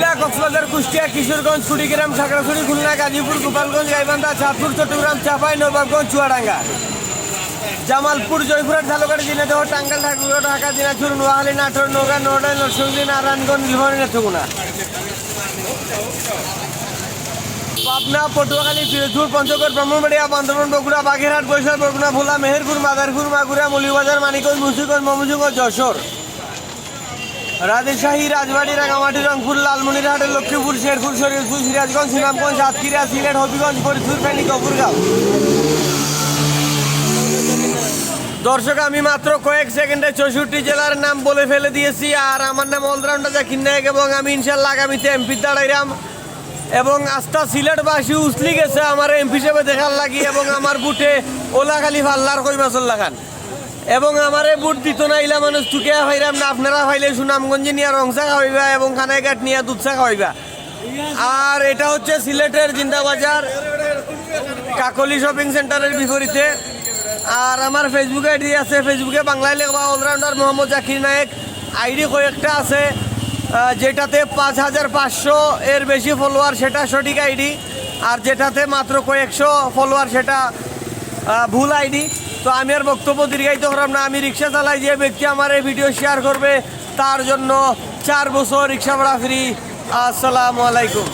কুমিল্লা কক্সবাজার কুষ্টিয়া কিশোরগঞ্জ কুড়িগ্রাম খাগড়াছড়ি খুলনা গাজীপুর গোপালগঞ্জ গাইবান্ধা চাঁদপুর চট্টগ্রাম চাপাই নবাবগঞ্জ চুয়াডাঙ্গা জামালপুর জয়পুরহাট ঝালকাঠি ঝিনাইদহ টাঙ্গাইল ঠাকুর ঢাকা দিনাজপুর নোয়াখালী নাটোর নৌকা নড়াই নরসিংদী নারায়ণগঞ্জ নীলফামারী নেত্রকোনা পাবনা পটুয়াখালী পিরোজপুর পঞ্চগড় ব্রাহ্মণবাড়িয়া বান্দরবান বগুড়া বাগেরহাট বৈশাখ বরগুনা ভোলা মেহেরপুর মাদারপুর মাগুরা মলিবাজার মানিকগঞ্জ মুন্সিগঞ্জ মমজুঙ্গ যশোর রাজশাহী, রাজবাড়ি, রাঙামাটি, রংপুর, লালমনিরহাট, লক্ষ্মীপুর, শেরপুর, শরীরপুর, সিরাজগঞ্জ সুনামগঞ্জ সাতক্ষীরা সিলেট, হবিগঞ্জ, ফরিদপুর, ফেনী, কপুরগাঁও। দর্শক, আমি মাত্র কয়েক সেকেন্ডে চৌষট্টি জেলার নাম বলে ফেলে দিয়েছি, আর আমার নাম অলরাউন্ডার জাকির নায়ক এবং আমি ইনশাল্লাহ আগামীতে এমপি দাঁড়াইলাম এবং আস্থা সিলেটবাসী উসলি গেছে আমার এমপি হিসেবে দেখার লাগি এবং আমার বুটে ওলা খালি ফাল্লার কই মাসল লাগান এবং আমারে বুট দিত না, ইলা মানুষ টুকে হইরাম না। আপনারা হইলে সুনামগঞ্জে নিয়ে রংসা খাওয়াইবা এবং খানাইঘাট নিয়ে দুধসা খাওয়াইবা। আর এটা হচ্ছে সিলেটের জিন্দাবাজার কাকলি শপিং সেন্টারের বিপরীতে। আর আমার ফেসবুক আইডি আছে ফেসবুকে বাংলায় লেখবা অলরাউন্ডার মোহাম্মদ জাকির নায়েক। আইডি কয়েকটা আছে যেটাতে পাঁচ হাজার পাঁচশো এর বেশি ফলোয়ার সেটা সঠিক আইডি। আর যেটাতে মাত্র কয়েকশো ফলোয়ার সেটা ভুল আইডি। তো আমি আর বক্তব্য দীর্ঘায়িত করলাম না। আমি রিক্সা চালাই যে ব্যক্তি আমার এই ভিডিও শেয়ার করবে, তার জন্য চার বছর রিক্সা ভাড়া ফ্রি আসসালামু আলাইকুম.